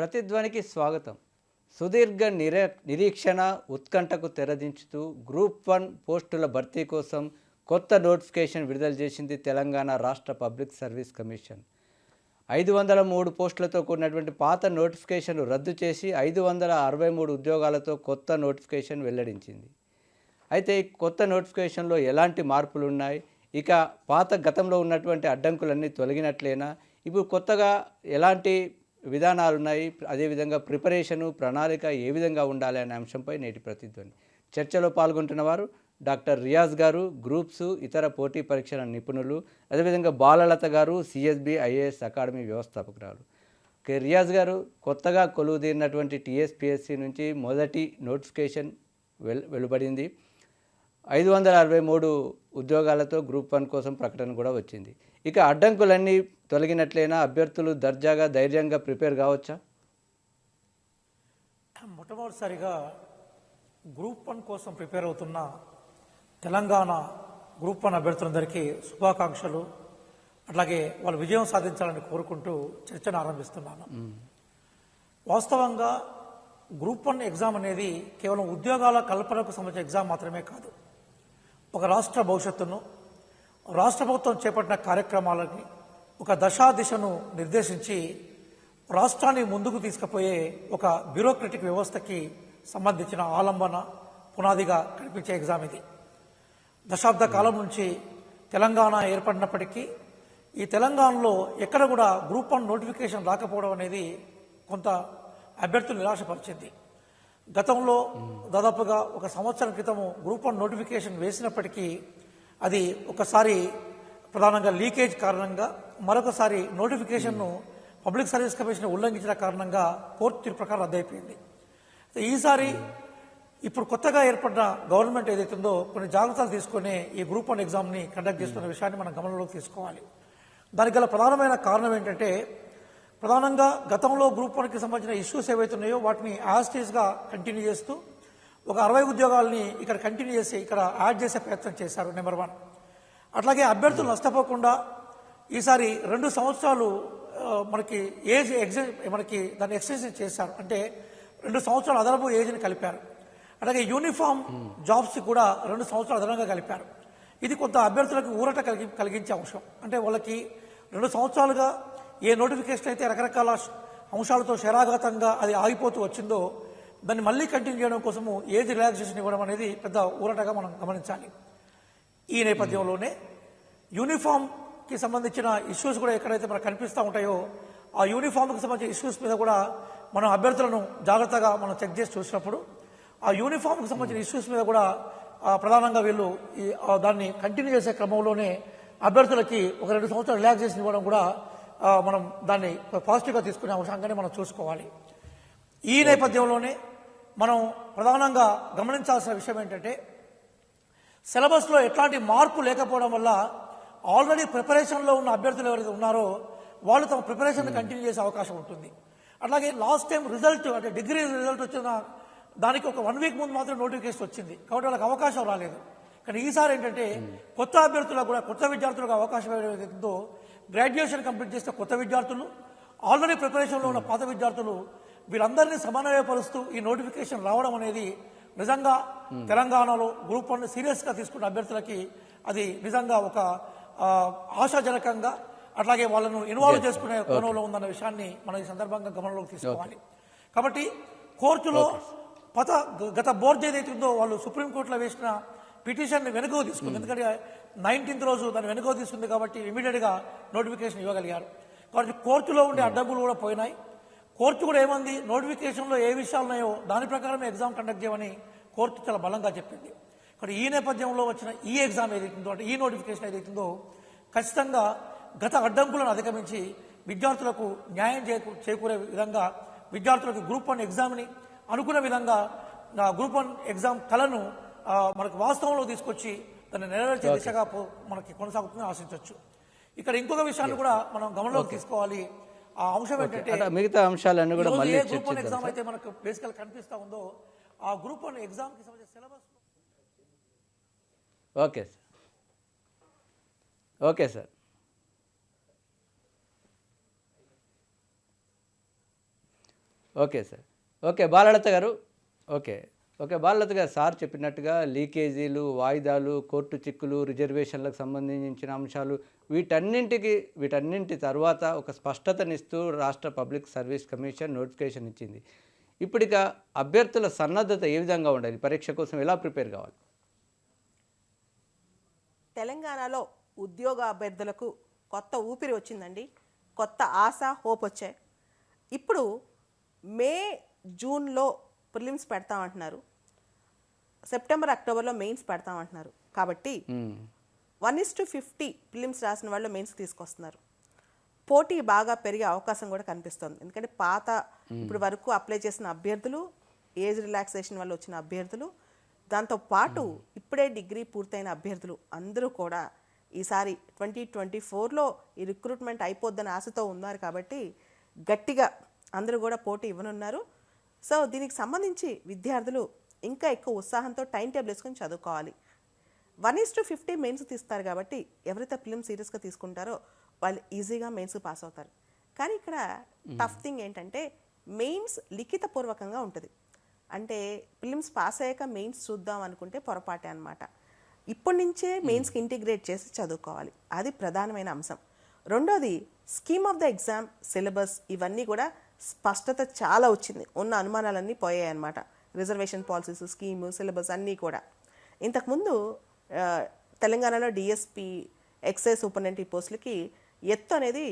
ప్రతిధ్వనికి స్వాగతం. సుదీర్ఘ నిర నిరీక్షణ ఉత్కంఠకు తెరదించుతూ గ్రూప్ వన్ పోస్టుల భర్తీ కోసం కొత్త నోటిఫికేషన్ విడుదల చేసింది తెలంగాణ రాష్ట్ర పబ్లిక్ సర్వీస్ కమిషన్. ఐదు వందల మూడు పోస్టులతో కూడినటువంటి పాత నోటిఫికేషన్లు రద్దు చేసి ఐదు వందల అరవై మూడు ఉద్యోగాలతో కొత్త నోటిఫికేషన్ వెల్లడించింది. అయితే ఈ కొత్త నోటిఫికేషన్లో ఎలాంటి మార్పులు ఉన్నాయి ఇక పాత గతంలో ఉన్నటువంటి అడ్డంకులన్నీ తొలగినట్లేనా? ఇప్పుడు కొత్తగా ఎలాంటి విధానాలు ఉన్నాయి అదేవిధంగా ప్రిపరేషను ప్రణాళిక ఏ విధంగా ఉండాలి అనే అంశంపై నేటి ప్రతిధ్వని. చర్చలో పాల్గొంటున్న వారు డాక్టర్ రియాజ్ గారు గ్రూప్స్ ఇతర పోటీ పరీక్షల నిపుణులు అదేవిధంగా బాలలత గారు సిఎస్బి ఐఏఎస్ అకాడమీ వ్యవస్థాపకురాలు. ఓకే రియాజ్ గారు కొత్తగా కొలువుదీరినటువంటి టీఎస్పిఎస్సి నుంచి మొదటి నోటిఫికేషన్ వెల్ వెలువడింది. ఐదు వందల అరవై మూడు ఉద్యోగాలతో గ్రూప్ వన్ కోసం ప్రకటన కూడా వచ్చింది. ఇక అడ్డంకులన్నీ తొలగినట్లయినా అభ్యర్థులు దర్జాగా ధైర్యంగా ప్రిపేర్ కావచ్చా? మొట్టమొదటిసారిగా గ్రూప్ వన్ కోసం ప్రిపేర్ అవుతున్న తెలంగాణ గ్రూప్ వన్ అభ్యర్థులందరికీ శుభాకాంక్షలు. అట్లాగే వాళ్ళు విజయం సాధించాలని కోరుకుంటూ చర్చను ఆరంభిస్తున్నాను. వాస్తవంగా గ్రూప్ వన్ ఎగ్జామ్ అనేది కేవలం ఉద్యోగాల కల్పనకు సంబంధించిన ఎగ్జామ్ మాత్రమే కాదు. ఒక రాష్ట్ర భవిష్యత్తును రాష్ట్ర ప్రభుత్వం చేపట్టిన కార్యక్రమాలని ఒక దశా దిశను నిర్దేశించి రాష్ట్రాన్ని ముందుకు తీసుకుపోయే ఒక బ్యూరోక్రటిక్ వ్యవస్థకి సంబంధించిన ఆలంబన పునాదిగా కనిపించే ఎగ్జామ్ ఇది. దశాబ్ద కాలం నుంచి తెలంగాణ ఏర్పడినప్పటికీ ఈ తెలంగాణలో ఎక్కడ కూడా గ్రూప్ వన్ నోటిఫికేషన్ రాకపోవడం అనేది కొంత అభ్యర్థులు నిరాశపరిచింది. గతంలో దాదాపుగా ఒక సంవత్సరం క్రితము గ్రూప్ వన్ నోటిఫికేషన్ వేసినప్పటికీ అది ఒకసారి ప్రధానంగా లీకేజ్ కారణంగా మరొకసారి నోటిఫికేషన్ను పబ్లిక్ సర్వీస్ కమిషన్ ఉల్లంఘించిన కారణంగా కోర్టు తీర్పు ప్రకారం రద్దయిపోయింది. ఈసారి ఇప్పుడు కొత్తగా ఏర్పడిన గవర్నమెంట్ ఏదైతుందో కొన్ని జాగ్రత్తలు తీసుకుని ఈ గ్రూప్ వన్ ఎగ్జామ్ని కండక్ట్ చేస్తున్న విషయాన్ని మనం గమనంలోకి తీసుకోవాలి. దానికి గల ప్రధానమైన కారణం ఏంటంటే ప్రధానంగా గతంలో గ్రూప్ వన్కి సంబంధించిన ఇష్యూస్ ఏవైతే ఉన్నాయో వాటిని యాస్టీస్గా కంటిన్యూ చేస్తూ ఒక అరవై ఉద్యోగాలని ఇక్కడ కంటిన్యూ చేసి ఇక్కడ యాడ్ చేసే ప్రయత్నం చేశారు నెంబర్ వన్ అట్లాగే అభ్యర్థులు నష్టపోకుండా ఈసారి రెండు సంవత్సరాలు మనకి ఏజ్ ఎగ్జ మనకి దాన్ని ఎక్స్టెన్షన్ చేశారు. అంటే రెండు సంవత్సరాలు అదనపు ఏజ్ని కలిపారు. అలాగే యూనిఫామ్ జాబ్స్ కూడా రెండు సంవత్సరాలు అదనంగా కలిపారు. ఇది కొంత అభ్యర్థులకు ఊరట కలిగి కలిగించే అంశం. అంటే వాళ్ళకి రెండు సంవత్సరాలుగా ఏ నోటిఫికేషన్ అయితే రకరకాల అంశాలతో శరాఘాతంగా అది ఆగిపోతూ వచ్చిందో దాన్ని మళ్ళీ కంటిన్యూ చేయడం కోసము ఏజ్ రిలాక్సేషన్ ఇవ్వడం అనేది పెద్ద ఊరటగా మనం గమనించాలి. ఈ నేపథ్యంలోనే యూనిఫామ్కి సంబంధించిన ఇష్యూస్ కూడా ఎక్కడైతే మనకు కనిపిస్తూ ఉంటాయో ఆ యూనిఫామ్కి సంబంధించిన ఇష్యూస్ మీద కూడా మనం అభ్యర్థులను జాగ్రత్తగా మనం చెక్ చేసి చూసినప్పుడు ఆ యూనిఫామ్కి సంబంధించిన ఇష్యూస్ మీద కూడా ప్రధానంగా వీళ్ళు ఈ దాన్ని కంటిన్యూ చేసే క్రమంలోనే అభ్యర్థులకి ఒక రెండు సంవత్సరాలు రిలాక్సేషన్ ఇవ్వడం కూడా మనం దాన్ని పాజిటివ్గా తీసుకునే అంశంగానే మనం చూసుకోవాలి. ఈ నేపథ్యంలోనే మనం ప్రధానంగా గమనించాల్సిన విషయం ఏంటంటే సిలబస్లో ఎట్లాంటి మార్పు లేకపోవడం వల్ల ఆల్రెడీ ప్రిపరేషన్లో ఉన్న అభ్యర్థులు ఎవరైతే ఉన్నారో వాళ్ళు తమ ప్రిపరేషన్ కంటిన్యూ చేసే అవకాశం ఉంటుంది. అట్లాగే లాస్ట్ టైం రిజల్ట్ అంటే డిగ్రీ రిజల్ట్ వచ్చిన దానికి ఒక వన్ వీక్ ముందు మాత్రం నోటిఫికేషన్ వచ్చింది. కాబట్టి వాళ్ళకి అవకాశం రాలేదు. కానీ ఈసారి ఏంటంటే కొత్త అభ్యర్థులకు కూడా కొత్త విద్యార్థులకు అవకాశం ఏదైతుందో గ్రాడ్యుయేషన్ కంప్లీట్ చేసిన కొత్త విద్యార్థులు ఆల్రెడీ ప్రిపరేషన్లో ఉన్న పాత విద్యార్థులు వీళ్ళందరినీ సమన్వయపరుస్తూ ఈ నోటిఫికేషన్ రావడం అనేది నిజంగా తెలంగాణలో గ్రూప్ వన్ సీరియస్గా తీసుకున్న అభ్యర్థులకి అది నిజంగా ఒక ఆశాజనకంగా అట్లాగే వాళ్ళను ఇన్వాల్వ్ చేసుకునే కోణంలో ఉందన్న విషయాన్ని మనం ఈ సందర్భంగా గమనంలోకి తీసుకోవాలి. కాబట్టి కోర్టులో పత గత బోర్డు ఏదైతే ఉందో వాళ్ళు సుప్రీంకోర్టులో వేసిన పిటిషన్ వెనుకకు తీసుకుంది. ఎందుకంటే నైన్టీన్త్ రోజు దాన్ని వెనుకకు తీసుకుంది కాబట్టి ఇమీడియట్గా నోటిఫికేషన్ ఇవ్వగలిగారు. కాబట్టి కోర్టులో ఉండే అడ్డంకులు కూడా పోయినాయి. కోర్టు కూడా ఏమంది? నోటిఫికేషన్లో ఏ విషయాలు ఉన్నాయో దాని ప్రకారం ఎగ్జామ్ కండక్ట్ చేయమని కోర్టు చాలా బలంగా చెప్పింది. కానీ ఈ నేపథ్యంలో వచ్చిన ఈ ఎగ్జామ్ ఏదైతుందో అంటే ఈ నోటిఫికేషన్ ఏదైతుందో ఖచ్చితంగా గత అడ్డంకులను అధిగమించి విద్యార్థులకు న్యాయం చేకూ చేకూరే విధంగా విద్యార్థులకు గ్రూప్ వన్ ఎగ్జామ్ని అనుకున్న విధంగా ఆ గ్రూప్ వన్ ఎగ్జామ్ కళను మనకు వాస్తవంలో తీసుకొచ్చి దాన్ని నెరవేర్చే దిశగా మనకి కొనసాగుతుందని ఆశించవచ్చు ఇక్కడ ఇంకొక విషయాన్ని కూడా మనం గమనంలోకి తీసుకోవాలి. ఆ అంశం ఏంటంటే మిగతా అంశాలన్నీ కూడా మళ్ళీ గ్రూప్ వన్ ఎగ్జామ్ అయితే మనకు బేసికల్ కనిపిస్తా ఉందో ఆ గ్రూప్ వన్ ఎగ్జామ్కి సంబంధించిన syllabus okay sir. Okay sir. Okay sir. Okay Balalatha గారు. ఓకే. ఓకే బాలలత సార్ చెప్పినట్టుగా లీకేజీలు వాయిదాలు కోర్టు చిక్కులు రిజర్వేషన్లకు సంబంధించిన అంశాలు వీటన్నింటికి వీటన్నింటి తర్వాత ఒక స్పష్టతనిస్తూ రాష్ట్ర పబ్లిక్ సర్వీస్ కమిషన్ నోటిఫికేషన్ ఇచ్చింది. ఇప్పటిక అభ్యర్థుల సన్నద్ధత ఏ విధంగా ఉండాలి? పరీక్ష కోసం ఎలా ప్రిపేర్ కావాలి? తెలంగాణలో ఉద్యోగ అభ్యర్థులకు కొత్త ఊపిరి వచ్చిందండి. కొత్త ఆశ హోప్ వచ్చాయి. ఇప్పుడు మే జూన్లో ప్రిలిమ్స్ పెడతామంటున్నారు. సెప్టెంబర్ అక్టోబర్లో మెయిన్స్ పెడతామంటున్నారు. కాబట్టి. One is to fifty prelims రాసిన వాళ్ళు మెయిన్స్ తీసుకొస్తున్నారు. పోటీ బాగా పెరిగే అవకాశం కూడా కనిపిస్తుంది. ఎందుకంటే పాత ఇప్పుడు వరకు అప్లై చేసిన అభ్యర్థులు ఏజ్ రిలాక్సేషన్ వల్ల వచ్చిన అభ్యర్థులు దాంతో పాటు ఇప్పుడే డిగ్రీ పూర్తయిన అభ్యర్థులు అందరూ కూడా ఈసారి ట్వంటీ ట్వంటీ ఫోర్లో ఈ రిక్రూట్మెంట్ అయిపోద్దని ఆశతో ఉన్నారు కాబట్టి గట్టిగా అందరూ కూడా పోటీ ఇవ్వనున్నారు. సో దీనికి సంబంధించి విద్యార్థులు ఇంకా ఎక్కువ ఉత్సాహంతో టైం టేబుల్ వేసుకొని చదువుకోవాలి. One is to fifty mains తీస్తారు కాబట్టి ఎవరైతే ఫిలిం సీరియస్గా తీసుకుంటారో వాళ్ళు ఈజీగా మెయిన్స్ పాస్ అవుతారు. కానీ ఇక్కడ టఫ్ థింగ్ ఏంటంటే మెయిన్స్ లిఖితపూర్వకంగా ఉంటుంది. అంటే ఫిలిమ్స్ పాస్ అయ్యాక మెయిన్స్ చూద్దాం అనుకుంటే పొరపాటే అనమాట ఇప్పటి నుంచే మెయిన్స్కి ఇంటిగ్రేట్ చేసి చదువుకోవాలి. అది ప్రధానమైన అంశం. రెండోది scheme of the exam syllabus ఇవన్నీ కూడా స్పష్టత చాలా వచ్చింది. ఉన్న అనుమానాలన్నీ పోయాయి అనమాట రిజర్వేషన్ పాలసీస్ స్కీము సిలబస్ అన్నీ కూడా. ఇంతకుముందు తెలంగాణలో డిఎస్పి ఎక్సైజ్ సూపరింటెండెంట్ పోస్టులకి ఎత్తు అనేది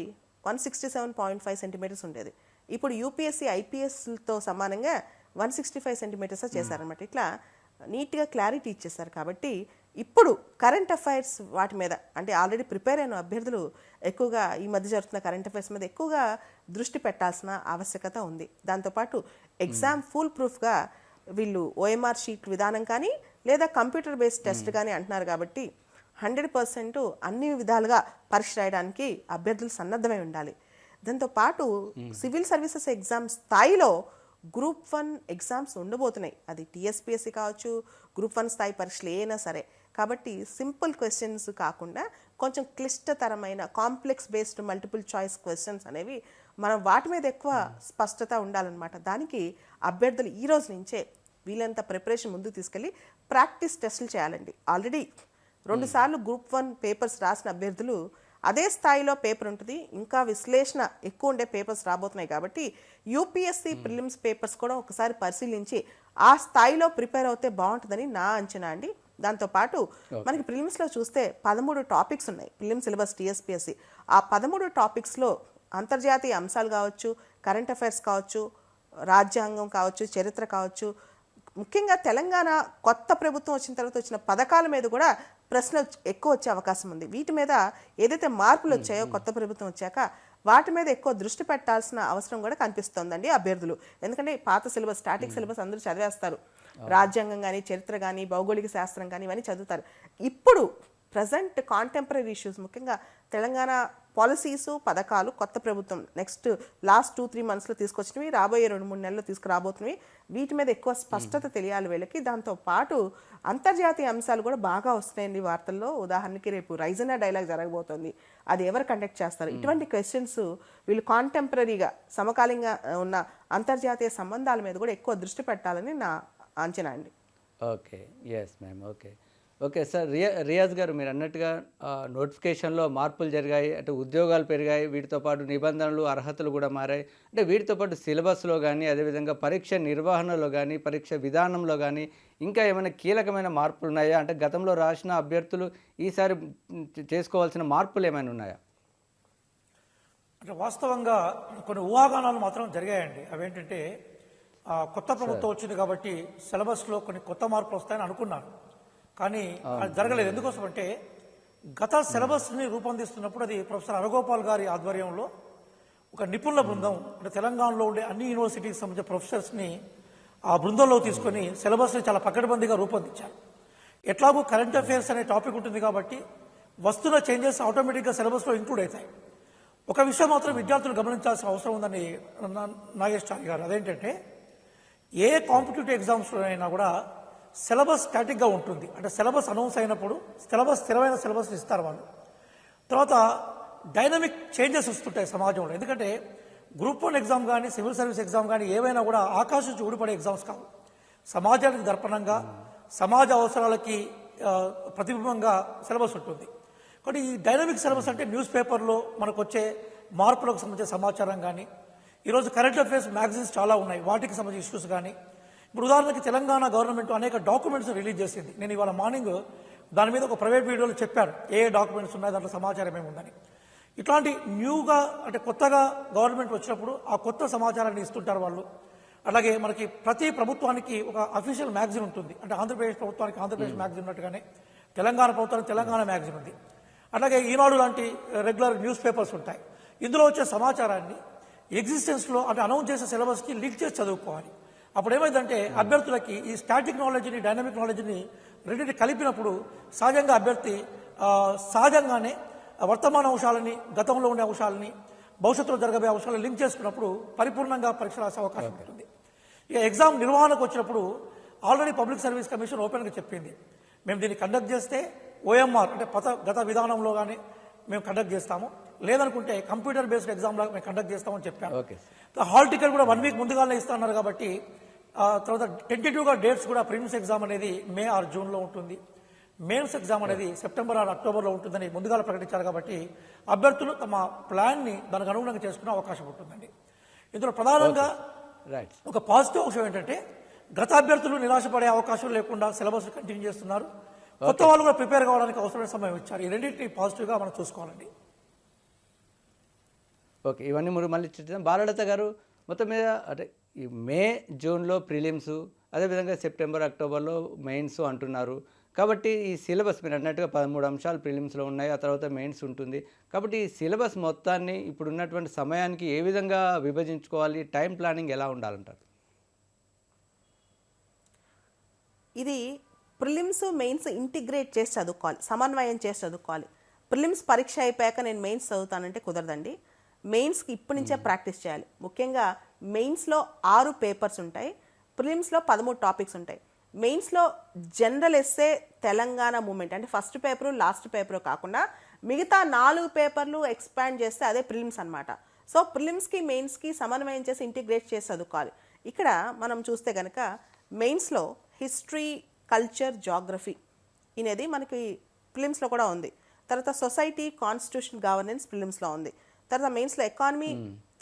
one sixty seven point five centimetres ఉండేది. ఇప్పుడు యూపీఎస్సీ ఐపీఎస్తో సమానంగా వన్ సిక్స్టీ ఫైవ్ సెంటీమీటర్స్ చేశారనమాట ఇట్లా నీట్గా క్లారిటీ ఇచ్చేసారు కాబట్టి ఇప్పుడు కరెంట్ అఫైర్స్ వాటి మీద అంటే ఆల్రెడీ ప్రిపేర్ అయిన అభ్యర్థులు ఎక్కువగా ఈ మధ్య జరుగుతున్న కరెంట్ అఫైర్స్ మీద ఎక్కువగా దృష్టి పెట్టాల్సిన ఆవశ్యకత ఉంది. దాంతోపాటు ఎగ్జామ్ ఫుల్ ప్రూఫ్గా వీళ్ళు ఓఎంఆర్ షీట్ విధానం కానీ లేదా కంప్యూటర్ బేస్డ్ టెస్ట్ కానీ అంటున్నారు కాబట్టి హండ్రెడ్ పర్సెంట్ అన్ని విధాలుగా పరీక్ష రాయడానికి అభ్యర్థులు సన్నద్ధమై ఉండాలి. దాంతో పాటు సివిల్ సర్వీసెస్ ఎగ్జామ్ స్థాయిలో గ్రూప్ వన్ ఎగ్జామ్స్ ఉండబోతున్నాయి. అది టీఎస్పీఎస్సీ కావచ్చు గ్రూప్ వన్ స్థాయి పరీక్షలు ఏమైనా సరే. కాబట్టి సింపుల్ క్వశ్చన్స్ కాకుండా కొంచెం క్లిష్టతరమైన complex based multiple choice questions అనేవి మనం వాటి మీద ఎక్కువ స్పష్టత ఉండాలన్నమాట. దానికి అభ్యర్థులు ఈ రోజు నుంచే వీళ్ళంత ప్రిపరేషన్ ముందుకు తీసుకెళ్ళి ప్రాక్టీస్ టెస్టులు చేయాలండి. ఆల్రెడీ రెండు సార్లు గ్రూప్ వన్ పేపర్స్ రాసిన అభ్యర్థులు అదే స్థాయిలో పేపర్ ఉంటుంది. ఇంకా విశ్లేషణ ఎక్కువ ఉండే పేపర్స్ రాబోతున్నాయి కాబట్టి యూపీఎస్సీ ప్రిలిమ్స్ పేపర్స్ కూడా ఒకసారి పరిశీలించి ఆ స్థాయిలో ప్రిపేర్ అవుతే బాగుంటుందని నా అంచనా అండి. దాంతోపాటు మనకి ప్రిలిమ్స్లో చూస్తే పదమూడు టాపిక్స్ ఉన్నాయి. Prelim syllabus TSPSC. ఆ పదమూడు టాపిక్స్లో అంతర్జాతీయ అంశాలు కావచ్చు కరెంట్ అఫైర్స్ కావచ్చు రాజ్యాంగం కావచ్చు చరిత్ర కావచ్చు ముఖ్యంగా తెలంగాణ కొత్త ప్రభుత్వం వచ్చిన తర్వాత వచ్చిన పథకాల మీద కూడా ప్రశ్నలు వచ్చ- ఎక్కువ వచ్చే అవకాశం ఉంది. వీటి మీద ఏదైతే మార్పులు వచ్చాయో కొత్త ప్రభుత్వం వచ్చాక వాటి మీద ఎక్కువ దృష్టి పెట్టాల్సిన అవసరం కూడా కనిపిస్తోందండి అభ్యర్థులు. ఎందుకంటే పాత సిలబస్ స్టాటిక్ సిలబస్ అందరూ చదివేస్తారు. రాజ్యాంగం కానీ చరిత్ర కానీ భౌగోళిక శాస్త్రం కానీ ఇవన్నీ చదువుతారు. ఇప్పుడు ప్రజెంట్ కాంటెంపరీ ఇష్యూస్ ముఖ్యంగా తెలంగాణ పాలసీస్ పథకాలు కొత్త ప్రభుత్వం నెక్స్ట్ లాస్ట్ టూ త్రీ మంత్స్లో తీసుకొచ్చినవి రాబోయే రెండు మూడు నెలల్లో తీసుకురాబోతున్నవి. వీటి మీద ఎక్కువ స్పష్టత తెలియాలి వీళ్ళకి. దాంతో పాటు అంతర్జాతీయ అంశాలు కూడా బాగా వస్తున్నాయండి వార్తల్లో. ఉదాహరణకి రేపు రైజనా డైలాగ్ జరగబోతోంది. అది ఎవరు కండక్ట్ చేస్తారు? ఇటువంటి క్వశ్చన్స్ వీళ్ళు కాంటెంపరీగా సమకాలీనంగా ఉన్న అంతర్జాతీయ సంబంధాల మీద కూడా ఎక్కువ దృష్టి పెట్టాలని నా అంచనా అండి. Okay yes ma'am okay okay sir. Riya Riyaz గారు మీరు అన్నట్టుగా నోటిఫికేషన్లో మార్పులు జరిగాయి అంటే ఉద్యోగాలు పెరిగాయి వీటితో పాటు నిబంధనలు అర్హతలు కూడా మారాయి. అంటే వీటితో పాటు సిలబస్లో కానీ అదేవిధంగా పరీక్ష నిర్వహణలో కానీ పరీక్ష విధానంలో కానీ ఇంకా ఏమైనా కీలకమైన మార్పులు ఉన్నాయా? అంటే గతంలో రాసిన అభ్యర్థులు ఈసారి చేసుకోవాల్సిన మార్పులు ఏమైనా ఉన్నాయా? అంటే వాస్తవంగా కొన్ని ఊహాగానాలు మాత్రం జరిగాయండి. అవేంటంటే కొత్త ప్రభుత్వం వచ్చింది కాబట్టి సిలబస్లో కొన్ని కొత్త మార్పులు వస్తాయని అనుకున్నాను కానీ అది జరగలేదు. ఎందుకోసం అంటే గత సిలబస్ని రూపొందిస్తున్నప్పుడు అది ప్రొఫెసర్ అరగోపాల్ గారి ఆధ్వర్యంలో ఒక నిపుణుల బృందం అంటే తెలంగాణలో ఉండే అన్ని యూనివర్సిటీకి సంబంధించిన ప్రొఫెసర్స్ని ఆ బృందంలో తీసుకొని సిలబస్ని చాలా పకడ్బందీగా రూపొందించారు. ఎట్లాగూ కరెంట్ అఫైర్స్ అనే టాపిక్ ఉంటుంది కాబట్టి వస్తున్న చేంజెస్ ఆటోమేటిక్గా సిలబస్లో ఇంక్లూడ్ అవుతాయి. ఒక విషయం మాత్రం విద్యార్థులు గమనించాల్సిన అవసరం ఉందని నా- నాగేశ్వర గారు. అదేంటంటే ఏ కాంపిటేటివ్ ఎగ్జామ్స్లో అయినా కూడా సిలబస్ స్టాటిక్గా ఉంటుంది. అంటే సిలబస్ అనౌన్స్ అయినప్పుడు సిలబస్ స్థిరమైన సిలబస్ ఇస్తారు వాళ్ళు. తర్వాత డైనమిక్ చేంజెస్ వస్తుంటాయి సమాజంలో. ఎందుకంటే గ్రూప్ వన్ ఎగ్జామ్ కానీ సివిల్ సర్వీస్ ఎగ్జామ్ కానీ ఏవైనా కూడా ఆకాశం చూడిపడే ఎగ్జామ్స్ కావు. సమాజానికి దర్పణంగా సమాజ అవసరాలకి ప్రతిబింబంగా సిలబస్ ఉంటుంది. కాబట్టి ఈ డైనమిక్ సిలబస్ అంటే న్యూస్ పేపర్లో మనకు వచ్చే మార్పులకు సంబంధించిన సమాచారం కానీ ఈరోజు కరెంట్ అఫైర్స్ మ్యాగజైన్స్ చాలా ఉన్నాయి. వాటికి సంబంధించిన ఇష్యూస్ కానీ ఇప్పుడు ఉదాహరణకి తెలంగాణ గవర్నమెంట్ అనేక డాక్యుమెంట్స్ రిలీజ్ చేసింది. నేను ఇవాళ మార్నింగ్ దాని మీద ఒక ప్రైవేట్ వీడియోలో చెప్పాను. ఏ డాక్యుమెంట్స్ ఉన్నాయి దాంట్లో సమాచారం ఏముందని. ఇట్లాంటి న్యూగా అంటే కొత్తగా గవర్నమెంట్ వచ్చినప్పుడు ఆ కొత్త సమాచారాన్ని ఇస్తుంటారు వాళ్ళు. అలాగే మనకి ప్రతి ప్రభుత్వానికి ఒక అఫీషియల్ మ్యాగజిన్ ఉంటుంది. అంటే ఆంధ్రప్రదేశ్ ప్రభుత్వానికి ఆంధ్రప్రదేశ్ మ్యాగజిన్ ఉన్నట్టుగానే తెలంగాణ ప్రభుత్వానికి తెలంగాణ మ్యాగజిన్ ఉంది. అలాగే ఈనాడు లాంటి రెగ్యులర్ న్యూస్ పేపర్స్ ఉంటాయి. ఇందులో వచ్చే సమాచారాన్ని ఎగ్జిస్టెన్స్లో అంటే అనౌన్స్ చేసే సిలబస్కి లీక్ చేసి చదువుకోవాలి. అప్పుడు ఏమైందంటే అభ్యర్థులకి ఈ స్టాటిక్ నాలెడ్జ్ని డైనమిక్ నాలెడ్జ్ని రెండింటిని కలిపినప్పుడు సహజంగా అభ్యర్థి సహజంగానే వర్తమాన అంశాలని గతంలో ఉండే అంశాలని భవిష్యత్తులో జరగబోయే అంశాలను లింక్ చేసుకున్నప్పుడు పరిపూర్ణంగా పరీక్ష రాసే అవకాశం ఉంటుంది. ఇక ఎగ్జామ్ నిర్వహణకు వచ్చినప్పుడు ఆల్రెడీ పబ్లిక్ సర్వీస్ కమిషన్ ఓపెన్గా చెప్పింది. మేము దీన్ని కండక్ట్ చేస్తే ఓఎంఆర్ అంటే పత గత విధానంలో కానీ మేము కండక్ట్ చేస్తాము. లేదనుకుంటే కంప్యూటర్ బేస్డ్ ఎగ్జామ్ లాగా మేము కండక్ట్ చేస్తామని చెప్పాము ఓకే. హాల్ టికెట్ కూడా వన్ వీక్ ముందుగానే ఇస్తున్నారు కాబట్టి తర్వాత టెంటేటివ్గా డేట్స్ కూడా ప్రిలిమ్స్ ఎగ్జామ్ అనేది మే ఆర్ జూన్లో ఉంటుంది. మెయిన్స్ ఎగ్జామ్ అనేది సెప్టెంబర్ ఆర్ అక్టోబర్లో ఉంటుందని ముందుగా ప్రకటించారు కాబట్టి అభ్యర్థులు తమ ప్లాన్ని దానికి అనుగుణంగా చేసుకునే అవకాశం ఉంటుందండి. ఇందులో ప్రధానంగా ఒక పాజిటివ్ అంశం ఏంటంటే గత అభ్యర్థులు నిరాశపడే అవకాశం లేకుండా సిలబస్ కంటిన్యూ చేస్తున్నారు. కొత్త వాళ్ళు కూడా ప్రిపేర్ కావడానికి అవసరమైన సమయం ఇచ్చారు. ఈ రెండింటిని పాజిటివ్గా మనం చూసుకోవాలండి. ఓకే ఇవన్నీ మీరు మళ్ళీ బాలలత గారు మొత్తం మీద అంటే ఈ మే జూన్లో ప్రిలిమ్స్ అదేవిధంగా సెప్టెంబర్ అక్టోబర్లో మెయిన్స్ అంటున్నారు. కాబట్టి ఈ సిలబస్ మీరు అన్నట్టుగా పదమూడు అంశాలు ప్రిలిమ్స్లో ఉన్నాయి. ఆ తర్వాత మెయిన్స్ ఉంటుంది. కాబట్టి ఈ సిలబస్ మొత్తాన్ని ఇప్పుడు ఉన్నటువంటి సమయానికి ఏ విధంగా విభజించుకోవాలి? టైం ప్లానింగ్ ఎలా ఉండాలంటారు? ఇది ప్రిలిమ్స్ మెయిన్స్ ఇంటిగ్రేట్ చేసి చదువుకోవాలి. సమన్వయం చేసి చదువుకోవాలి. ప్రిలిమ్స్ పరీక్ష అయిపోయాక నేను మెయిన్స్ చదువుతానంటే కుదరదండి. మెయిన్స్కి ఇప్పటి నుంచే ప్రాక్టీస్ చేయాలి. ముఖ్యంగా మెయిన్స్లో ఆరు పేపర్స్ ఉంటాయి ప్రిలిమ్స్లో పదమూడు టాపిక్స్ ఉంటాయి. మెయిన్స్లో జనరల్ ఎస్సే తెలంగాణ మూమెంట్ అంటే ఫస్ట్ పేపరు లాస్ట్ పేపరు కాకుండా మిగతా నాలుగు పేపర్లు ఎక్స్పాండ్ చేస్తే అదే ప్రిలిమ్స్ అన్నమాట. సో ప్రిలిమ్స్కి మెయిన్స్కి సమన్వయం చేసి ఇంటిగ్రేట్ చేసి చదువుకోవాలి. ఇక్కడ మనం చూస్తే కనుక మెయిన్స్లో హిస్టరీ కల్చర్ జాగ్రఫీ అనేది మనకి ప్రిలిమ్స్లో కూడా ఉంది. తర్వాత సొసైటీ కాన్స్టిట్యూషన్ గవర్నెన్స్ ప్రిలిమ్స్లో ఉంది. తర్వాత మెయిన్స్లో economy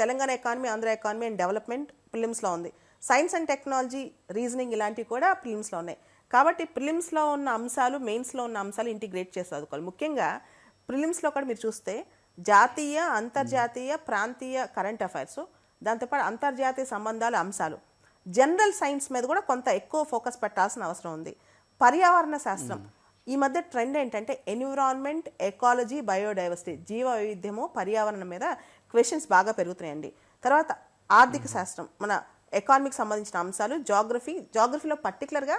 Telangana economy Andhra economy and development ప్రిలిమ్స్లో ఉంది. సైన్స్ అండ్ టెక్నాలజీ రీజనింగ్ ఇలాంటివి కూడా ప్రిలిమ్స్లో ఉన్నాయి. కాబట్టి ప్రిలిమ్స్లో ఉన్న అంశాలు మెయిన్స్లో ఉన్న అంశాలు ఇంటిగ్రేట్ చేసి చదువుకోవాలి ముఖ్యంగా ప్రిలిమ్స్లో కూడా మీరు చూస్తే జాతీయ అంతర్జాతీయ ప్రాంతీయ కరెంట్ అఫైర్స్ దాంతోపాటు అంతర్జాతీయ సంబంధాల అంశాలు. జనరల్ సైన్స్ మీద కూడా కొంత ఎక్కువ ఫోకస్ పెట్టాల్సిన అవసరం ఉంది. పర్యావరణ శాస్త్రం. ఈ మధ్య ట్రెండ్ ఏంటంటే ఎన్విరాన్మెంట్ ఎకాలజీ బయోడైవర్సిటీ జీవ వైవిధ్యము పర్యావరణం మీద క్వశ్చన్స్ బాగా పెరుగుతున్నాయండి. తర్వాత ఆర్థిక శాస్త్రం మన ఎకానమీకి సంబంధించిన అంశాలు జాగ్రఫీ జాగ్రఫీలో పర్టికులర్గా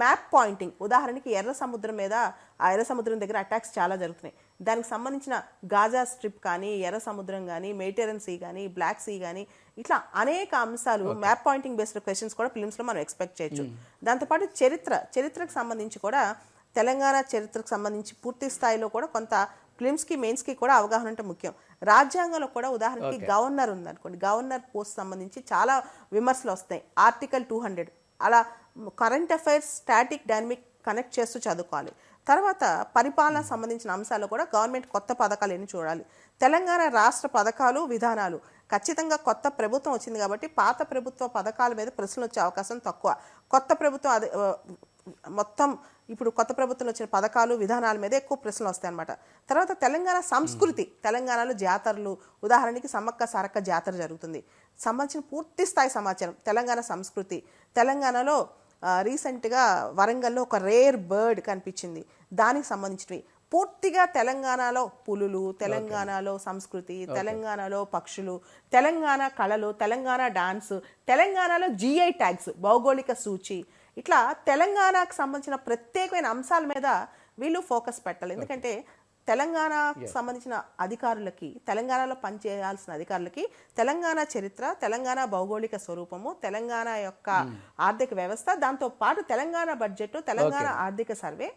మ్యాప్ పాయింటింగ్ ఉదాహరణకి ఎర్ర సముద్రం మీద ఆ ఎర్ర సముద్రం దగ్గర అటాక్స్ చాలా జరుగుతున్నాయి. దానికి సంబంధించిన గాజా స్ట్రిప్ కానీ ఎర్ర సముద్రం కానీ మెడిటేరియన్ సీ కానీ బ్లాక్ సీ కానీ ఇట్లా అనేక అంశాలు మ్యాప్ పాయింటింగ్ బేస్డ్ క్వశ్చన్స్ కూడా ఫిలిమ్స్లో మనం ఎక్స్పెక్ట్ చేయొచ్చు. దాంతోపాటు చరిత్ర చరిత్రకు సంబంధించి కూడా తెలంగాణ చరిత్రకు సంబంధించి పూర్తి స్థాయిలో కూడా కొంత ఫిలిమ్స్కి మెయిన్స్కి కూడా అవగాహన అంటే ముఖ్యం. రాజ్యాంగంలో కూడా ఉదాహరణకి గవర్నర్ ఉందనుకోండి. గవర్నర్ పోస్ట్ సంబంధించి చాలా విమర్శలు వస్తాయి. ఆర్టికల్ టూ హండ్రెడ్ అలా current affairs static dynamic connect చేస్తూ చదువుకోవాలి. తర్వాత పరిపాలన సంబంధించిన అంశాలు కూడా గవర్నమెంట్ కొత్త పథకాలు ఎన్ని చూడాలి? తెలంగాణ రాష్ట్ర పథకాలు విధానాలు. ఖచ్చితంగా కొత్త ప్రభుత్వం వచ్చింది కాబట్టి పాత ప్రభుత్వ పథకాల మీద ప్రశ్నలు వచ్చే అవకాశం తక్కువ. కొత్త ప్రభుత్వం అదే మొత్తం ఇప్పుడు కొత్త ప్రభుత్వం వచ్చిన పథకాలు విధానాల మీద ఎక్కువ ప్రశ్నలు వస్తాయి అనమాట తర్వాత తెలంగాణ సంస్కృతి తెలంగాణలో జాతరలు ఉదాహరణకి సమ్మక్క సారక్క జాతర జరుగుతుంది. సంబంధించిన పూర్తి స్థాయి సమాచారం తెలంగాణ సంస్కృతి తెలంగాణలో రీసెంట్గా వరంగల్లో ఒక రేర్ బర్డ్ కనిపించింది. దానికి సంబంధించినవి. పూర్తిగా తెలంగాణలో పులులు తెలంగాణలో సంస్కృతి తెలంగాణలో పక్షులు తెలంగాణ కళలు తెలంగాణ డాన్స్ తెలంగాణలో జిఐ ట్యాగ్స్ భౌగోళిక సూచి ఇట్లా తెలంగాణకు సంబంధించిన ప్రత్యేకమైన అంశాల మీద వీళ్ళు ఫోకస్ పెట్టాలి. ఎందుకంటే తెలంగాణకు సంబంధించిన అధికారులకి తెలంగాణలో పనిచేయాల్సిన అధికారులకి తెలంగాణ చరిత్ర తెలంగాణ భౌగోళిక స్వరూపము తెలంగాణ యొక్క ఆర్థిక వ్యవస్థ దాంతో పాటు తెలంగాణ బడ్జెట్ తెలంగాణ ఆర్థిక సర్వే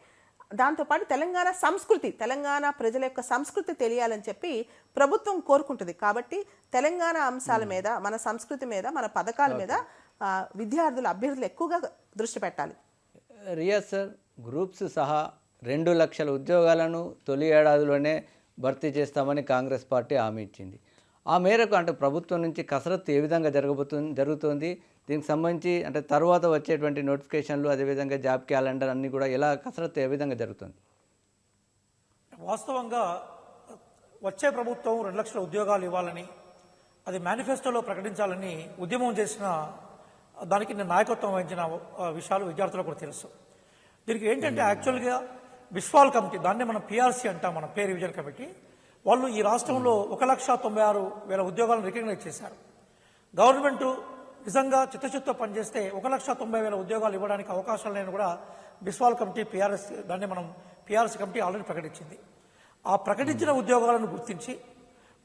దాంతోపాటు తెలంగాణ సంస్కృతి తెలంగాణ ప్రజల యొక్క సంస్కృతి తెలియాలని చెప్పి ప్రభుత్వం కోరుకుంటుంది. కాబట్టి తెలంగాణ అంశాల మీద మన సంస్కృతి మీద మన పథకాల మీద విద్యార్థులు అభ్యర్థులు ఎక్కువగా దృష్టి పెట్టాలి. రియాజ్ సార్ గ్రూప్స్ సహా రెండు లక్షల ఉద్యోగాలను తొలి ఏడాదిలోనే భర్తీ చేస్తామని కాంగ్రెస్ పార్టీ హామీ ఇచ్చింది. ఆ మేరకు అంటే ప్రభుత్వం నుంచి కసరత్తు ఏ విధంగా జరగబోతుంది జరుగుతుంది? దీనికి సంబంధించి అంటే తర్వాత వచ్చేటువంటి నోటిఫికేషన్లు అదేవిధంగా జాబ్ క్యాలెండర్ అన్నీ కూడా ఎలా కసరత్తు ఏ విధంగా జరుగుతుంది? వాస్తవంగా వచ్చే ప్రభుత్వం రెండు లక్షల ఉద్యోగాలు ఇవ్వాలని అది మేనిఫెస్టోలో ప్రకటించాలని ఉద్యమం చేసిన దానికి నేను నాయకత్వం వహించిన విషయాలు విద్యార్థులకు కూడా తెలుసు. దీనికి ఏంటంటే యాక్చువల్గా విశ్వాల్ కమిటీ దాన్ని మనం పిఆర్సీ అంటాం మన పే రివిజన్ కమిటీ. వాళ్ళు ఈ రాష్ట్రంలో ఒక లక్ష తొంభై ఆరు వేల ఉద్యోగాలను రికగ్నైజ్ చేశారు. గవర్నమెంట్ నిజంగా చిత్తశుద్ధితో పనిచేస్తే ఒక లక్ష తొంభై వేల ఉద్యోగాలు ఇవ్వడానికి అవకాశాలు లేని కూడా బిస్వాల్ కమిటీ పిఆర్ఎస్ దాన్ని మనం పిఆర్ఎస్ కమిటీ ఆల్రెడీ ప్రకటించింది. ఆ ప్రకటించిన ఉద్యోగాలను గుర్తించి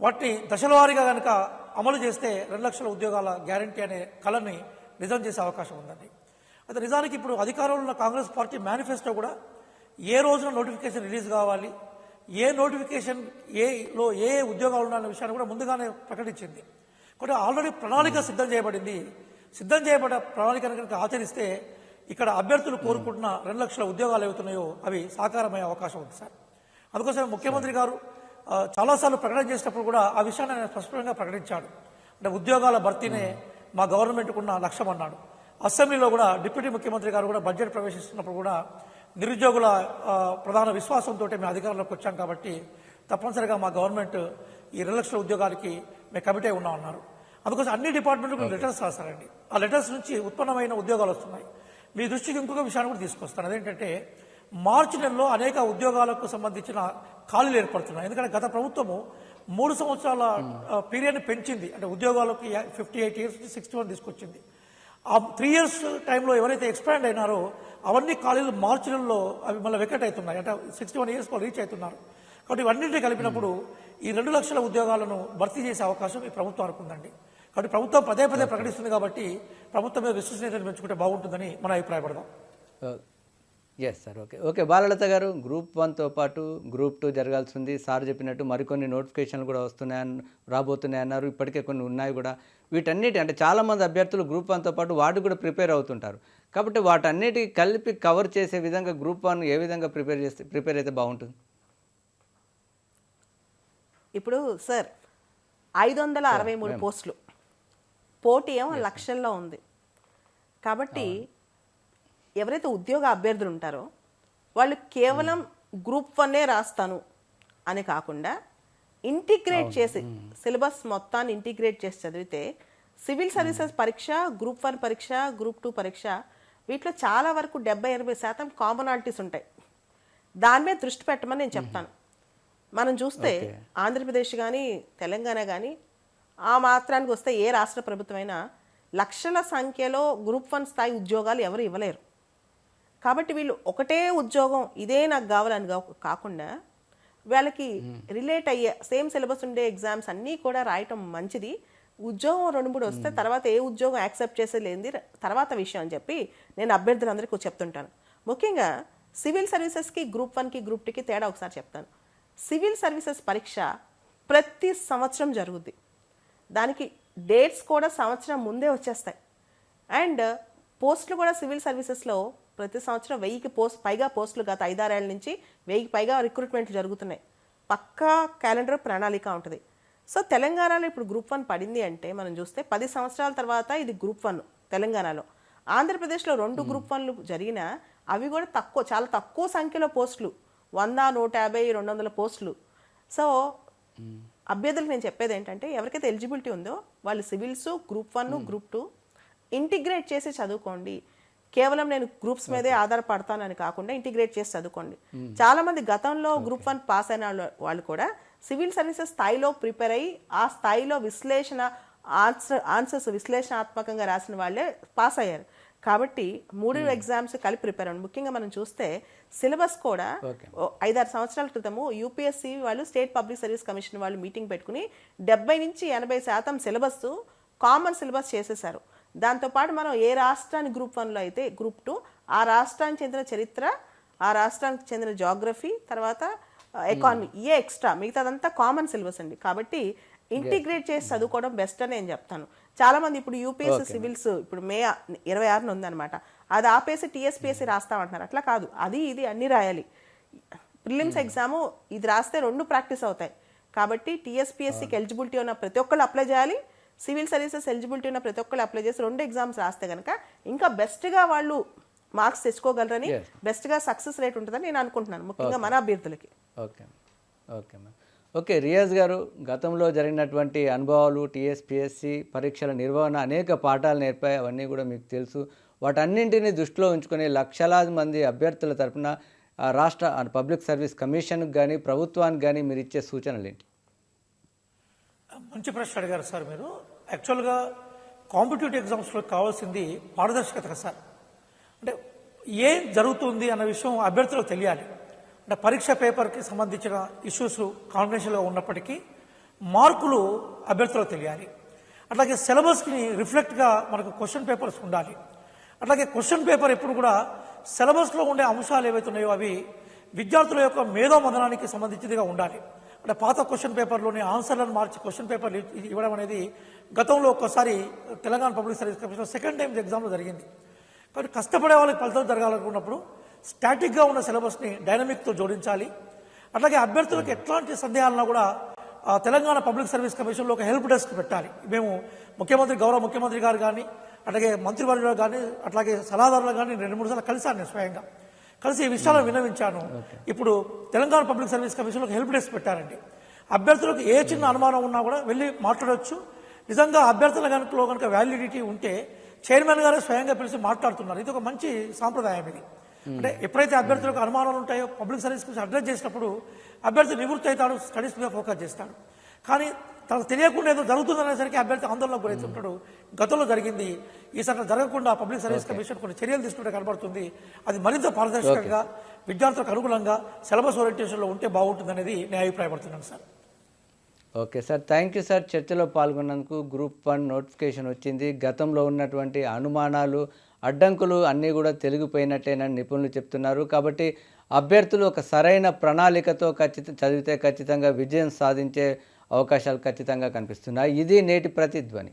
వాటిని దశలవారీగా కనుక అమలు చేస్తే రెండు లక్షల ఉద్యోగాల గ్యారంటీ అనే కళని నిజం చేసే అవకాశం ఉందండి. అయితే నిజానికి ఇప్పుడు అధికారంలో ఉన్న కాంగ్రెస్ పార్టీ మేనిఫెస్టో కూడా ఏ రోజున నోటిఫికేషన్ రిలీజ్ కావాలి ఏ నోటిఫికేషన్ ఏలో ఏ ఏ ఉద్యోగాలు ఉన్నాయన్న విషయాన్ని కూడా ముందుగానే ప్రకటించింది. కాబట్టి ఆల్రెడీ ప్రణాళిక సిద్ధం చేయబడింది. సిద్ధం చేయబడ్డ ప్రణాళికను కనుక ఆచరిస్తే ఇక్కడ అభ్యర్థులు కోరుకుంటున్న రెండు లక్షల ఉద్యోగాలు ఏవైతున్నాయో అవి సాకారమయ్యే అవకాశం ఉంది సార్. అందుకోసం ముఖ్యమంత్రి గారు చాలాసార్లు ప్రకటన చేసినప్పుడు కూడా ఆ విషయాన్ని ఆయన స్పష్టంగా ప్రకటించాడు. అంటే ఉద్యోగాల భర్తీనే మా గవర్నమెంట్కున్న లక్ష్యం అన్నాడు. అసెంబ్లీలో కూడా డిప్యూటీ ముఖ్యమంత్రి గారు కూడా బడ్జెట్ ప్రవేశిస్తున్నప్పుడు కూడా నిరుద్యోగుల ప్రధాన విశ్వాసంతో మేము అధికారంలోకి వచ్చాం కాబట్టి తప్పనిసరిగా మా గవర్నమెంట్ ఈ రెండు లక్షల ఉద్యోగాలకి మేము కమిటీ ఉన్నాం అన్నారు. అందుకోసం అన్ని డిపార్ట్మెంట్లకు లెటర్స్ రాశారండి. ఆ లెటర్స్ నుంచి ఉత్పన్నమైన ఉద్యోగాలు వస్తున్నాయి. మీ దృష్టికి ఇంకొక విషయాన్ని కూడా తీసుకొస్తాను. అదేంటంటే మార్చి నెలలో అనేక ఉద్యోగాలకు సంబంధించిన ఖాళీలు ఏర్పడుతున్నాయి. ఎందుకంటే గత ప్రభుత్వము మూడు సంవత్సరాల పీరియడ్ని పెంచింది. అంటే ఉద్యోగాలకి ఫిఫ్టీ ఎయిట్ ఇయర్స్ నుంచి సిక్స్టీ వన్ తీసుకొచ్చింది. ఆ త్రీ ఇయర్స్ టైంలో ఎవరైతే ఎక్స్పాండ్ అయినారో అవన్నీ ఖాళీలు మార్చి నెలలో అవి మళ్ళీ వెకెట్ అవుతున్నాయి. అంటే సిక్స్టీ వన్ ఇయర్స్ రీచ్ అవుతున్నారు. కాబట్టి ఇవన్నింటినీ కలిపినప్పుడు ఈ రెండు లక్షల ఉద్యోగాలను భర్తీ చేసే అవకాశం ఈ ప్రభుత్వానికి ఉందండి. కాబట్టి ప్రభుత్వం పదే పదే ప్రకటిస్తుంది కాబట్టి ప్రభుత్వం మీద విశ్వసనీయతను పెంచుకుంటే బాగుంటుందని మన అభిప్రాయపడదాం. Yes sir okay okay Balalatha గారు గ్రూప్ వన్తో పాటు గ్రూప్ టూ జరగాల్సి ఉంది సార్ చెప్పినట్టు మరికొన్ని నోటిఫికేషన్లు కూడా వస్తున్నాయని రాబోతున్నాయి అన్నారు. ఇప్పటికే కొన్ని ఉన్నాయి కూడా. వీటన్నిటి అంటే చాలామంది అభ్యర్థులు గ్రూప్ వన్తో పాటు వాటికి కూడా ప్రిపేర్ అవుతుంటారు. కాబట్టి వాటన్నిటి కలిపి కవర్ చేసే విధంగా గ్రూప్ వన్ ఏ విధంగా ప్రిపేర్ చేస్తే ప్రిపేర్ అయితే బాగుంటుంది? ఇప్పుడు సార్ ఐదు వందల అరవై మూడు పోస్టులు. పోటీ ఏమో లక్షల్లో ఉంది. కాబట్టి ఎవరైతే ఉద్యోగ అభ్యర్థులు ఉంటారో వాళ్ళు కేవలం గ్రూప్ వన్నే రాస్తాను అని కాకుండా ఇంటిగ్రేట్ చేసి సిలబస్ మొత్తాన్ని ఇంటిగ్రేట్ చేసి చదివితే సివిల్ సర్వీసెస్ పరీక్ష గ్రూప్ వన్ పరీక్ష గ్రూప్ టూ పరీక్ష వీటిలో చాలా వరకు డెబ్బై ఎనభై శాతం కామనాలిటీస్ ఉంటాయి. దాని మీద దృష్టి పెట్టమని నేను చెప్తాను. మనం చూస్తే ఆంధ్రప్రదేశ్ కానీ తెలంగాణ కానీ ఆ మాత్రానికి వస్తే ఏ రాష్ట్ర ప్రభుత్వమైనా లక్షల సంఖ్యలో గ్రూప్ వన్ స్థాయి ఉద్యోగాలు ఎవరు ఇవ్వలేరు. కాబట్టి వీళ్ళు ఒకటే ఉద్యోగం ఇదే నాకు కావాలని కాకుండా వాళ్ళకి రిలేట్ అయ్యే సేమ్ సిలబస్ ఉండే ఎగ్జామ్స్ అన్నీ కూడా రాయటం మంచిది. ఉద్యోగం రెండు మూడు వస్తే తర్వాత ఏ ఉద్యోగం యాక్సెప్ట్ చేసే లేనిది తర్వాత విషయం అని చెప్పి నేను అభ్యర్థులందరికీ చెప్తుంటాను. ముఖ్యంగా సివిల్ సర్వీసెస్కి గ్రూప్ వన్కి గ్రూప్ టూకి తేడా ఒకసారి చెప్తాను. సివిల్ సర్వీసెస్ పరీక్ష ప్రతి సంవత్సరం జరుగుద్ది. దానికి డేట్స్ కూడా సంవత్సరం ముందే వచ్చేస్తాయి. అండ్ పోస్టులు కూడా సివిల్ సర్వీసెస్లో ప్రతి సంవత్సరం వెయ్యికి పోస్ట్ పైగా పోస్టులు గత ఐదారేళ్ళ నుంచి వెయ్యికి పైగా రిక్రూట్మెంట్లు జరుగుతున్నాయి. పక్కా క్యాలెండర్ ప్రణాళిక ఉంటుంది. సో తెలంగాణలో ఇప్పుడు గ్రూప్ వన్ పడింది అంటే మనం చూస్తే పది సంవత్సరాల తర్వాత ఇది గ్రూప్ వన్ తెలంగాణలో. ఆంధ్రప్రదేశ్లో రెండు గ్రూప్ వన్లు జరిగినా అవి కూడా తక్కువ చాలా తక్కువ సంఖ్యలో పోస్టులు. వంద నూట యాభై రెండు వందల పోస్టులు. సో అభ్యర్థులకు నేను చెప్పేది ఏంటంటే ఎవరికైతే ఎలిజిబిలిటీ ఉందో వాళ్ళు civils group one group two integrate చేసి చదువుకోండి. కేవలం నేను గ్రూప్స్ మీదే ఆధారపడతానని కాకుండా ఇంటిగ్రేట్ చేసి చదువుకోండి. చాలా మంది గతంలో గ్రూప్ వన్ పాస్ అయిన వాళ్ళు- కూడా సివిల్ సర్వీసెస్ స్థాయిలో ప్రిపేర్ అయ్యి ఆ స్థాయిలో విశ్లేషణ ఆన్సర్ ఆన్సర్స్ విశ్లేషణాత్మకంగా రాసిన వాళ్ళే పాస్ అయ్యారు. కాబట్టి మూడు ఎగ్జామ్స్ కలిపి ప్రిపేర్ అవ్వండి. ముఖ్యంగా మనం చూస్తే సిలబస్ కూడా ఐదారు సంవత్సరాల క్రితము యూపీఎస్సీ వాళ్ళు స్టేట్ పబ్లిక్ సర్వీస్ కమిషన్ వాళ్ళు మీటింగ్ పెట్టుకుని డెబ్బై నుంచి ఎనభై శాతం సిలబస్ కామన్ సిలబస్ చేసేశారు. దాంతోపాటు మనం ఏ రాష్ట్రాన్ని గ్రూప్ వన్లో అయితే గ్రూప్ టూ ఆ రాష్ట్రానికి చెందిన చరిత్ర ఆ రాష్ట్రానికి చెందిన జాగ్రఫీ తర్వాత ఎకానమీ ఏ ఎక్స్ట్రా మిగతాదంతా కామన్ సిలబస్ అండి. కాబట్టి ఇంటిగ్రేట్ చేసి చదువుకోవడం బెస్ట్ అని నేను చెప్తాను. చాలా మంది ఇప్పుడు యూపీఎస్సీ సివిల్స్ ఇప్పుడు మే ఇరవై ఆరున ఉందన్నమాట. అది ఆపేసి టీఎస్పీఎస్సీ రాస్తామంటున్నారు. అట్లా కాదు. అది ఇది అన్ని రాయాలి. ప్రిలిమ్స్ ఎగ్జామ్ ఇది రాస్తే రెండు ప్రాక్టీస్ అవుతాయి. కాబట్టి టీఎస్పీఎస్సీకి ఎలిజిబిలిటీ ఉన్న ప్రతి ఒక్కళ్ళు అప్లై చేయాలి. సివిల్ సర్వీసెస్ ఎలిజిబిలిటీ ఉన్న ప్రతి ఒక్కళ్ళు అప్లై చేసి రెండు ఎగ్జామ్స్ రాస్తే కనుక ఇంకా బెస్ట్గా వాళ్ళు మార్క్స్ తెచ్చుకోగలరని. బెస్ట్గా సక్సెస్ రేట్ ఉంటుందని నేను అనుకుంటున్నాను ముఖ్యంగా మన అభ్యర్థులకి. Okay okay ma'am okay Riyaz గారు గతంలో జరిగినటువంటి అనుభవాలు టీఎస్పిఎస్సి పరీక్షల నిర్వహణ అనేక పాఠాలు నేర్పాయి అవన్నీ కూడా మీకు తెలుసు. వాటన్నింటినీ దృష్టిలో ఉంచుకొని లక్షలాది మంది అభ్యర్థుల తరపున ఆ, రాష్ట్ర పబ్లిక్ సర్వీస్ కమిషన్కి కానీ ప్రభుత్వానికి కానీ మీరు ఇచ్చే సూచనలు ఏంటి మంచి ప్రశ్న అడిగారు సార్ మీరు. యాక్చువల్గా కాంపిటేటివ్ ఎగ్జామ్స్లో కావాల్సింది పారదర్శకత సార్. అంటే ఏం జరుగుతుంది అన్న విషయం అభ్యర్థులకు తెలియాలి. అంటే పరీక్ష పేపర్కి సంబంధించిన ఇష్యూస్ కాంబినేషన్లో ఉన్నప్పటికీ మార్కులు అభ్యర్థులకు తెలియాలి. అట్లాగే సిలబస్కి రిఫ్లెక్ట్గా మనకు క్వశ్చన్ పేపర్స్ ఉండాలి. అట్లాగే క్వశ్చన్ పేపర్ ఎప్పుడు కూడా సిలబస్లో ఉండే అంశాలు ఏవైతే ఉన్నాయో అవి విద్యార్థుల యొక్క మేధో మదనానికి సంబంధించినదిగా ఉండాలి. అంటే పాత క్వశ్చన్ పేపర్లోని ఆన్సర్లను మార్చి క్వశ్చన్ పేపర్లు ఇవ్వడం అనేది గతంలో ఒక్కసారి Telangana public service commission second time ఎగ్జామ్లో జరిగింది. కాబట్టి కష్టపడే వాళ్ళకి ఫలితాలు జరగాలనుకున్నప్పుడు స్టాటిక్గా ఉన్న సిలబస్ని డైనమిక్తో జోడించాలి. అట్లాగే అభ్యర్థులకు ఎట్లాంటి సందేహాలన్నా కూడా తెలంగాణ పబ్లిక్ సర్వీస్ కమిషన్లో ఒక హెల్ప్ డెస్క్ పెట్టాలి. మేము ముఖ్యమంత్రి గౌరవ ముఖ్యమంత్రి గారు కానీ అట్లాగే మంత్రివర్యులు కానీ అట్లాగే సలహాదారులు కానీ రెండు మూడు సార్లు కలిశాను నేను స్వయంగా. కలిసి ఈ విషయాలను విన్నవించాను. ఇప్పుడు తెలంగాణ పబ్లిక్ సర్వీస్ కమిషన్లో హెల్ప్ డెస్క్ పెట్టారండి. అభ్యర్థులకు ఏ చిన్న అనుమానం ఉన్నా కూడా వెళ్ళి మాట్లాడవచ్చు నిజంగా అభ్యర్థుల కనుకలో కనుక వ్యాలిడిటీ ఉంటే చైర్మన్ గారే స్వయంగా పిలిచి మాట్లాడుతున్నారు. ఇది ఒక మంచి సాంప్రదాయం ఇది. అంటే ఎప్పుడైతే అభ్యర్థులకు అనుమానాలు ఉంటాయో పబ్లిక్ సర్వీస్ కమిషన్ అడ్రస్ చేసినప్పుడు అభ్యర్థి నివృత్తి అవుతాడు స్టడీస్ మీద ఫోకస్ చేస్తాడు. కానీ తనకు తెలియకుండా ఏదో జరుగుతుందనేసరికి అభ్యర్థి ఆందోళనకు గురవుతుంటాడు గతంలో జరిగింది. ఈసారి జరగకుండా పబ్లిక్ సర్వీస్ కమిషన్ కొన్ని చర్యలు తీసుకుంటే కనబడుతుంది. అది మరింత పారదర్శకంగా విద్యార్థులకు అనుకూలంగా సిలబస్ ఓరియంటేషన్లో ఉంటే బాగుంటుందనేది నేను అభిప్రాయపడుతున్నాను sir. Okay sir. Thank you sir. చర్చలో పాల్గొన్నందుకు గ్రూప్ వన్ నోటిఫికేషన్ వచ్చింది. గతంలో ఉన్నటువంటి అనుమానాలు అడ్డంకులు అన్నీ కూడా తెలిగిపోయినట్టేనని నిపుణులు చెప్తున్నారు. కాబట్టి అభ్యర్థులు ఒక సరైన ప్రణాళికతో ఖచ్చిత చదివితే ఖచ్చితంగా విజయం సాధించే అవకాశాలు ఖచ్చితంగా కనిపిస్తున్నాయి. ఇది నేటి ప్రతిధ్వని.